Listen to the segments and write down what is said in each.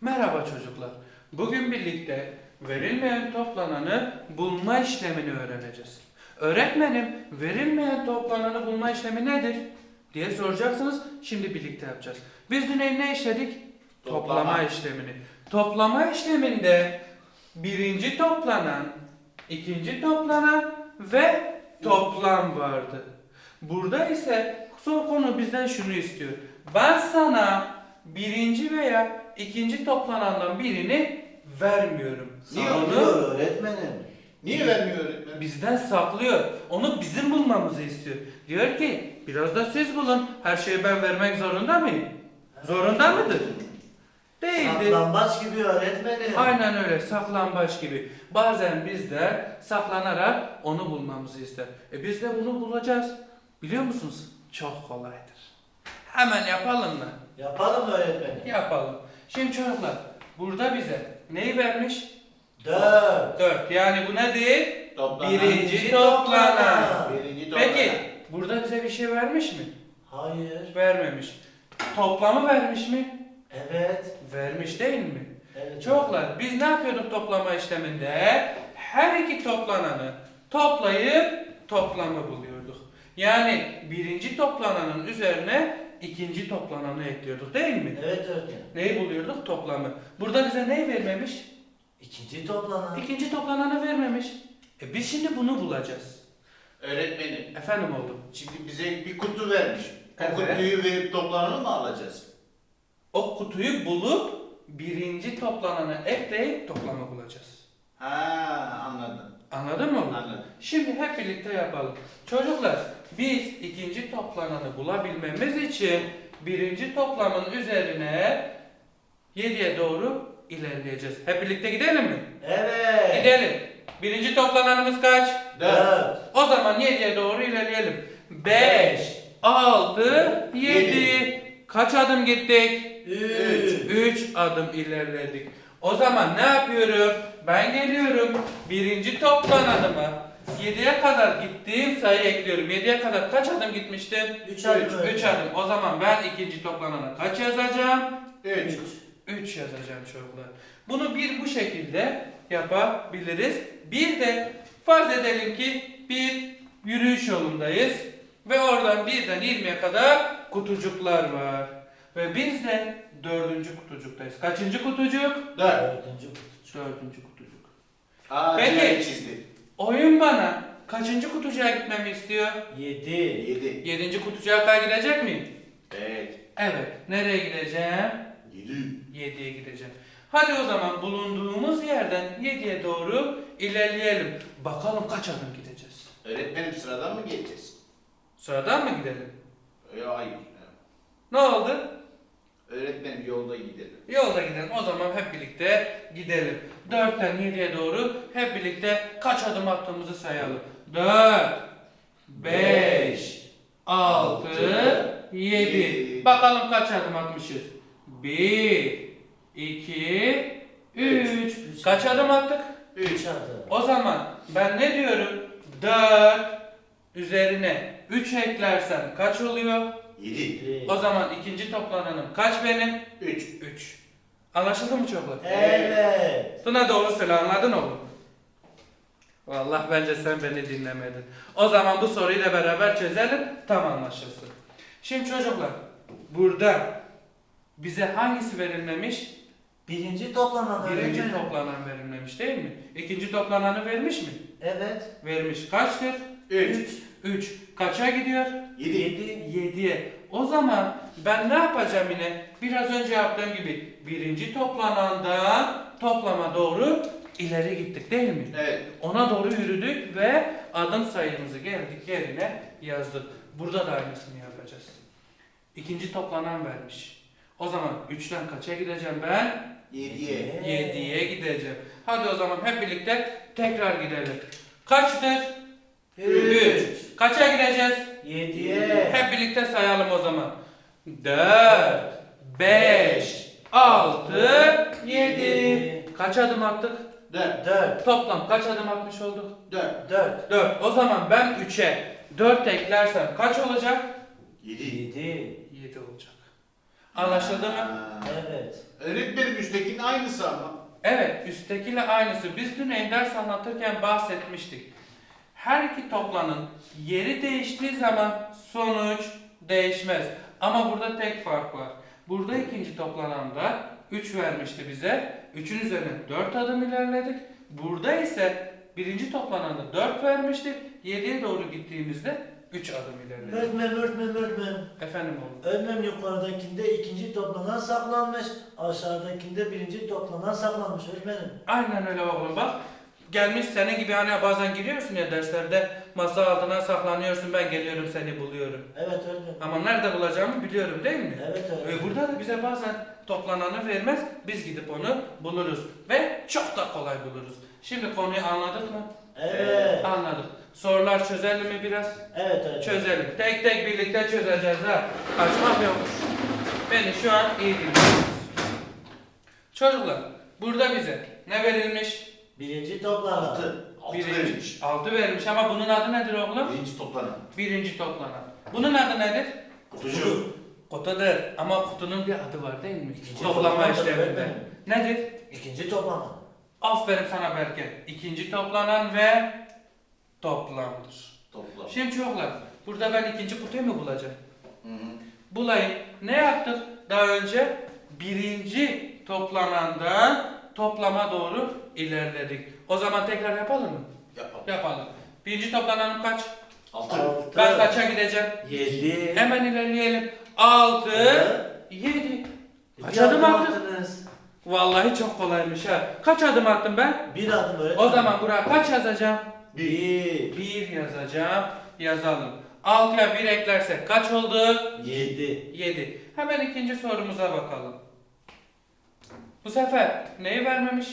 Merhaba çocuklar. Bugün birlikte verilmeyen toplananı bulma işlemini öğreneceğiz. Öğretmenim, verilmeyen toplananı bulma işlemi nedir? diye soracaksınız. Şimdi birlikte yapacağız. Biz dün ne işledik? Toplama, Toplama. işlemini. Toplama işleminde birinci toplanan, ikinci toplanan ve toplam vardı. Burada ise son konu bizden şunu istiyor. Ben sana birinci veya ikinci toplanandan birini vermiyorum. Niye Onu Saklıyor öğretmenim. Niye vermiyor öğretmen? bizden saklıyor. Onu bizim bulmamızı istiyor. Diyor ki biraz da siz bulun. Her şeyi ben vermek zorunda mıyım? Zorunda mıdır? Değildir. Saklambaç gibi öğretmenim. Aynen öyle saklambaç gibi. Bazen bizler saklanarak onu bulmamızı ister. E biz de bunu bulacağız. Biliyor musunuz? Çok kolaydır. Hemen yapalım mı? Yapalım öğretmenim. Yapalım. Şimdi çocuklar burada bize neyi vermiş? Dört. 4. Yani bu nedir? Toplanan. Birinci toplanan. Birinci toplanan. Peki burada bize bir şey vermiş mi? Hayır. Vermemiş. Toplamı vermiş mi? Evet. Vermiş değil mi? Evet. Çocuklar biz ne yapıyorduk toplama işleminde? Her iki toplananı toplayıp toplamı buluyorduk. Yani birinci toplananın üzerine ikinci toplananı ekliyorduk değil mi? Evet öğretmenim. Neyi buluyorduk? Toplamı. Burada bize neyi vermemiş? İkinci toplanan. İkinci toplananı vermemiş. E biz şimdi bunu bulacağız. Öğretmenim. Efendim oğlum. Şimdi bize bir kutu vermiş. O Evet. kutuyu verip toplananı mı alacağız? O kutuyu bulup birinci toplananı ekleyip toplamı bulacağız. Ha anladım. Anladın mı oğlum? Anladım. Şimdi hep birlikte yapalım. Çocuklar biz ikinci toplananı bulabilmemiz için birinci toplamın üzerine 7'ye doğru ilerleyeceğiz. Hep birlikte gidelim mi? Evet. Gidelim. Birinci toplananımız kaç? Dört. O zaman 7'ye doğru ilerleyelim. 5, 6, 7. Yedi. Kaç adım gittik? Üç. 3 adım ilerledik. O zaman ne yapıyorum? Ben geliyorum. Birinci toplananıma 7'ye kadar gittiğim sayı ekliyorum. 7'ye kadar kaç adım gitmiştim? Üç adım 3 öğretmenim. adım. O zaman ben ikinci toplanana kaç yazacağım? Üç. 3 yazacağım çocuklar. Bunu bir bu şekilde yapabiliriz. Bir de farz edelim ki bir yürüyüş yolundayız ve oradan birden 20'ye kadar kutucuklar var. Ve biz de dördüncü kutucuktayız. Kaçıncı kutucuk? Dört. Dördüncü kutu. Dördüncü kutucuk. Aa Peki. Peki. çizdi. Oyun bana kaçıncı kutucuğa gitmemi istiyor? Yedi. Yedi. Yedinci kutucuğa kadar gidecek miyim? Evet. Evet. Nereye gideceğim? Yedi. 7'ye gideceğim. Hadi o zaman bulunduğumuz yerden 7'ye doğru ilerleyelim. Bakalım kaç adım gideceğiz. Öğretmenim sıradan mı geçeceğiz? Sıradan mı gidelim? Ya hayır. Ne oldu? Öğretmenim yolda gidelim. Yolda gidelim. O zaman hep birlikte gidelim. 4'ten 7'ye doğru hep birlikte kaç adım attığımızı sayalım. 4, 5, 6, 7. Bakalım kaç adım atmışız. 1, 2, 3. Kaç adım attık? Üç adım. O zaman ben ne diyorum? 4 üzerine 3 eklersem kaç oluyor? Yedi. Yedi. O zaman ikinci toplananım kaç benim? Üç. 3. Anlaşıldı mı çocuklar? Evet. Buna doğru söyle anladın oğlum. Vallahi bence sen beni dinlemedin. O zaman bu soruyu da beraber çözelim tam anlaşılsın. Şimdi çocuklar burada bize hangisi verilmemiş? Birinci toplanan Birinci öğretmenim. toplanan verilmemiş değil mi? İkinci toplananı vermiş mi? Evet. Vermiş. Kaçtır? Üç. 3. Kaça gidiyor? Yedi. 7'ye. O zaman ben ne yapacağım yine? Biraz önce yaptığım gibi birinci toplanandan toplama doğru ileri gittik değil mi? Evet. Ona doğru yürüdük ve adım sayımızı geldik yerine yazdık. Burada da aynısını yapacağız. İkinci toplanan vermiş. O zaman 3'ten kaça gideceğim ben? Yediye. Evet. 7'ye gideceğim. Hadi o zaman hep birlikte tekrar gidelim. Kaçtır? Üç. Kaça gideceğiz? Yediye. Hep birlikte sayalım o zaman. 4, 5, 6, 7. Kaç adım attık? Dört. Dört. Toplam kaç adım atmış olduk? Dört. Dört. 4. O zaman ben 3'e 4 eklersem kaç olacak? Yedi. Yedi. 7 olacak. Anlaşıldı mı? Evet. Öğretmenim üsttekinin aynısı ama. Evet, üsttekiyle aynısı. Biz dün ders anlatırken bahsetmiştik. Her iki toplanın yeri değiştiği zaman sonuç değişmez. Ama burada tek fark var. Burada ikinci toplananda 3 vermişti bize. 3'ün üzerine 4 adım ilerledik. Burada ise birinci toplananda 4 vermişti. 7'ye doğru gittiğimizde 3 adım ilerledik. Öğretmen, öğretmen, öğretmen. Efendim oğlum. Öğretmen yukarıdakinde ikinci toplanan saklanmış. Aşağıdakinde birinci toplanan saklanmış öğretmenim. Aynen öyle oğlum bak. Gelmiş senin gibi hani bazen giriyorsun ya derslerde masa altına saklanıyorsun ben geliyorum seni buluyorum. Evet öğretmenim. Ama nerede bulacağımı biliyorum değil mi? Evet öğretmenim. Ee, burada da bize bazen toplananı vermez biz gidip onu buluruz ve çok da kolay buluruz. Şimdi konuyu anladık mı? Evet. Anladık. Sorular çözelim mi biraz? Evet öğretmenim. Çözelim. Tek tek birlikte çözeceğiz ha. Kaçmak yokmuş. Beni şu an iyi dinliyorsunuz. Çocuklar burada bize ne verilmiş? Birinci toplanan. Altı. Altı Birinci. vermiş. 6 vermiş ama bunun adı nedir oğlum? Birinci toplanan. Birinci toplanan. Bunun adı nedir? Kutucu. Kutudur ama kutunun bir adı var değil mi? İkinci Toplama toplanan işleminde. öğretmenim. Nedir? İkinci toplanan. Aferin sana Berke. İkinci toplanan ve toplamdır. Toplam. Şimdi çocuklar burada ben ikinci kutuyu mu bulacağım? Hı hı. Bulayım. Ne yaptık daha önce? Birinci toplanandan toplama doğru ilerledik. O zaman tekrar yapalım mı? Yapalım. Yapalım. Birinci toplananım kaç? Altı. Altı. Ben kaça gideceğim? Yedi. Hemen ilerleyelim. 6, 7. Kaç Bir adım adım attın? attınız. Vallahi çok kolaymış ha. Kaç adım attım ben? Bir adım öğretmenim. O zaman buraya kaç yazacağım? Bir. 1 yazacağım. Yazalım. 6'ya 1 eklersek kaç oldu? Yedi. 7. Hemen ikinci sorumuza bakalım. Bu sefer neyi vermemiş?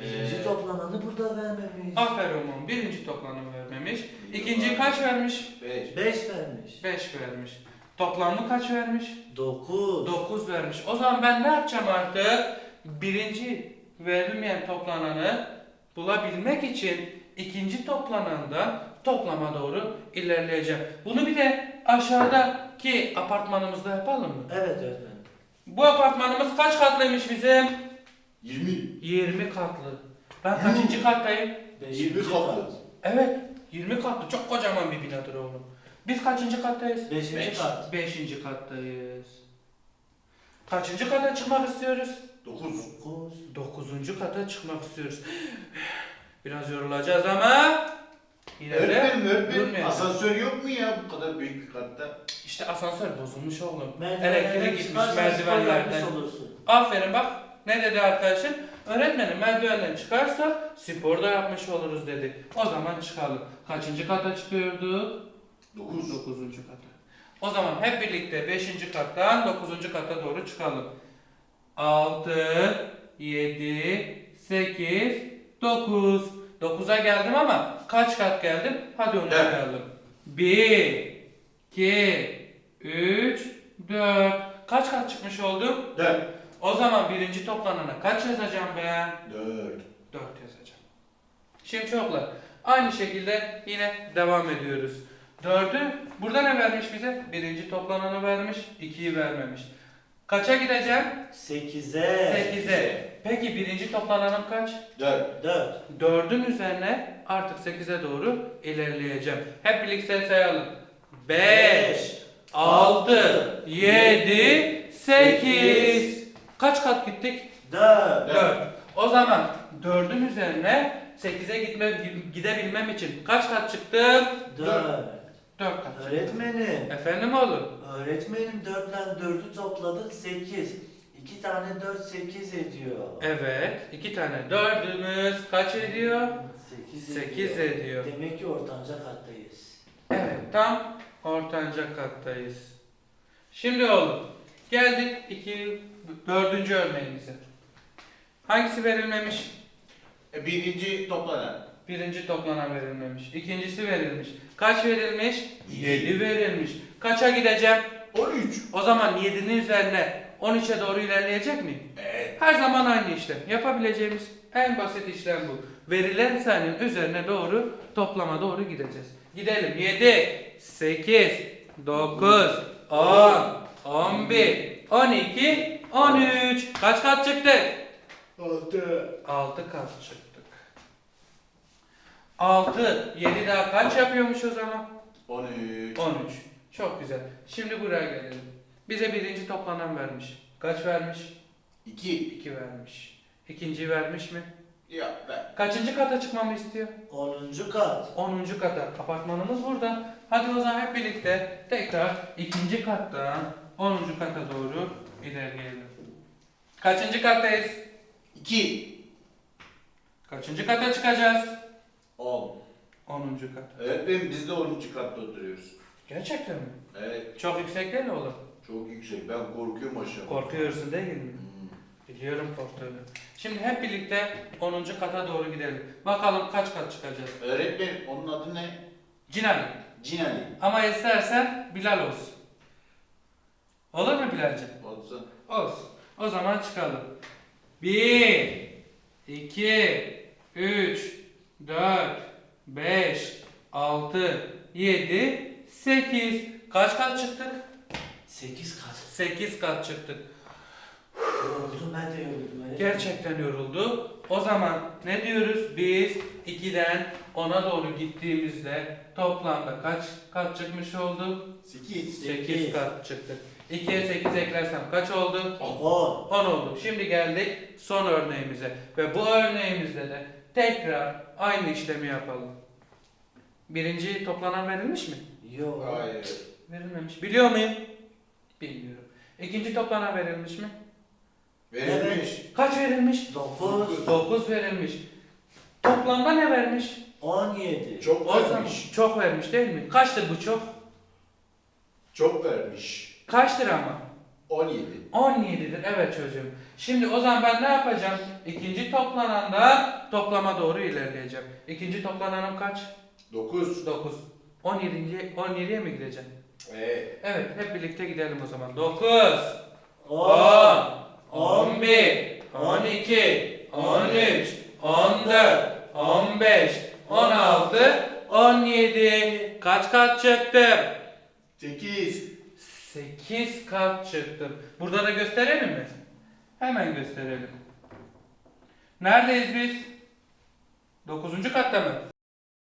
Birinci Ee, toplananı burada vermemiş. Aferin oğlum. Birinci toplamı vermemiş. İkinci kaç vermiş? Beş. Beş vermiş. 5 vermiş. Toplamı kaç vermiş? Dokuz. 9 vermiş. O zaman ben ne yapacağım artık? Birinci verilmeyen toplananı bulabilmek için ikinci toplanandan toplama doğru ilerleyeceğim. Bunu bir de aşağıdaki apartmanımızda yapalım mı? Evet öğretmenim. Bu apartmanımız kaç katlıymış bizim? Yirmi. 20 katlı. Ben kaçıncı kattayım? Beşinci Yirmi katlı. kat. Evet, 20 katlı. Çok kocaman bir binadır oğlum. Biz kaçıncı kattayız? Beşinci Beş. kat. Beşinci kattayız. Kaçıncı kata çıkmak istiyoruz? Dokuz. Dokuz. Dokuzuncu kata çıkmak istiyoruz. Biraz yorulacağız ama Öğretmenim öğretmenim. Asansör yok mu ya bu kadar büyük bir katta? İşte asansör bozulmuş oğlum. Merdivenlerden Elektrik gitmiş merdivenlerden. olursun. Aferin bak ne dedi arkadaşım? Öğretmenim merdivenden çıkarsa spor da yapmış oluruz dedi. O zaman çıkalım. Kaçıncı kata çıkıyordu? Dokuz. Dokuzuncu kata. O zaman hep birlikte beşinci kattan dokuzuncu kata doğru çıkalım. Altı, yedi, sekiz, dokuz. Dokuza geldim ama kaç kat geldim? Hadi onu Evet. sayalım. Bir, iki, üç, dört. Kaç kat çıkmış oldum? Dört. O zaman birinci toplanana kaç yazacağım ben? Dört. 4 yazacağım. Şimdi çocuklar aynı şekilde yine devam ediyoruz. 4'ü burada ne vermiş bize? Birinci toplananı vermiş, 2'yi vermemiş. Kaça gideceğim? Sekize. 8'e. Peki birinci toplananım kaç? Dört. Dört. 4'ün üzerine artık 8'e doğru ilerleyeceğim. Hep birlikte sayalım. 5, 6, 7, 8. Kaç kat gittik? Dört. 4. O zaman 4'ün üzerine 8'e gitme, gidebilmem için kaç kat çıktım? Dört. 4 kat. çıktım. Öğretmenim. Efendim oğlum? Öğretmenim dörtten dördü topladık sekiz. İki tane dört sekiz ediyor. Evet. 2 tane 4'ümüz kaç ediyor? Sekiz, Sekiz ediyor. Demek ki ortanca kattayız. Evet. Tam ortanca kattayız. Şimdi oğlum geldik 2 4. örneğimize. Hangisi verilmemiş? E, birinci toplanan. Birinci toplanan verilmemiş. İkincisi verilmiş. Kaç verilmiş? Yedi. 7 verilmiş. Kaça gideceğim? On üç. O zaman 7'nin üzerine 13'e doğru ilerleyecek miyim? Evet. Her zaman aynı işlem. Yapabileceğimiz en basit işlem bu. Verilen sayının üzerine doğru toplama doğru gideceğiz. Gidelim. 7, 8, 9, 10, 11, 12, 13. Kaç kat çıktık? 6. 6 kat çıktık. 6, 7 daha kaç yapıyormuş o zaman? 13. 13. Çok güzel. Şimdi buraya gelelim. Bize birinci toplanan vermiş. Kaç vermiş? 2. 2 vermiş. İkinciyi vermiş mi? Ya ben. Kaçıncı kata çıkmamı istiyor? 10. kat. 10. kata. Apartmanımız burada. Hadi o zaman hep birlikte tekrar ikinci kattan 10. kata doğru ilerleyelim. Kaçıncı kattayız? 2. Kaçıncı kata çıkacağız? 10. 10. kat. Öğretmenim biz de 10. katta oturuyoruz. Gerçekten mi? Evet. Çok yüksek değil mi oğlum? Çok yüksek. Ben korkuyorum aşağı. Korkuyorsun değil mi? Hmm. Biliyorum korktuğunu. Şimdi hep birlikte 10. kata doğru gidelim. Bakalım kaç kat çıkacağız. Öğretmenim onun adı ne? Cinali. Cinali. Ama istersen Bilal olsun. Olur mu Bilal'ciğim? Olsun. Olsun. O zaman çıkalım. 1 2 3 4 5 6 7 8 Kaç kat çıktık? 8 kat. 8 kat çıktık. Yoruldum ben de yoruldum. Gerçekten yoruldu. O zaman ne diyoruz? Biz 2'den 10'a doğru gittiğimizde toplamda kaç kat çıkmış oldu? 8. 8 Sekiz. kat çıktık. 2'ye 8 eklersem kaç oldu? 10. 10 oldu. Şimdi geldik son örneğimize. Ve bu örneğimizde de tekrar aynı işlemi yapalım. Birinci toplanan verilmiş mi? Yok. Hayır. Verilmemiş. Biliyor muyum? Bilmiyorum. İkinci toplanan verilmiş mi? Verilmiş. Kaç verilmiş? 9. 9 verilmiş. Toplamda ne vermiş? 17. Çok O zaman vermiş. çok vermiş değil mi? Kaçtır bu çok? Çok vermiş. Kaçtır ama? 17. 17'dir. Evet çocuğum. Şimdi o zaman ben ne yapacağım? İkinci toplananda toplama doğru ilerleyeceğim. İkinci toplananım kaç? 9. 9. 17'ye 17'ye mi gideceğim? Ee, Evet, hep birlikte gidelim o zaman. 9 10. 10 11 12 13 14 15 16 17 Kaç kat çıktım? 8. 8 kat çıktım. Burada da gösterelim mi? Hemen gösterelim. Neredeyiz biz? 9. katta mı?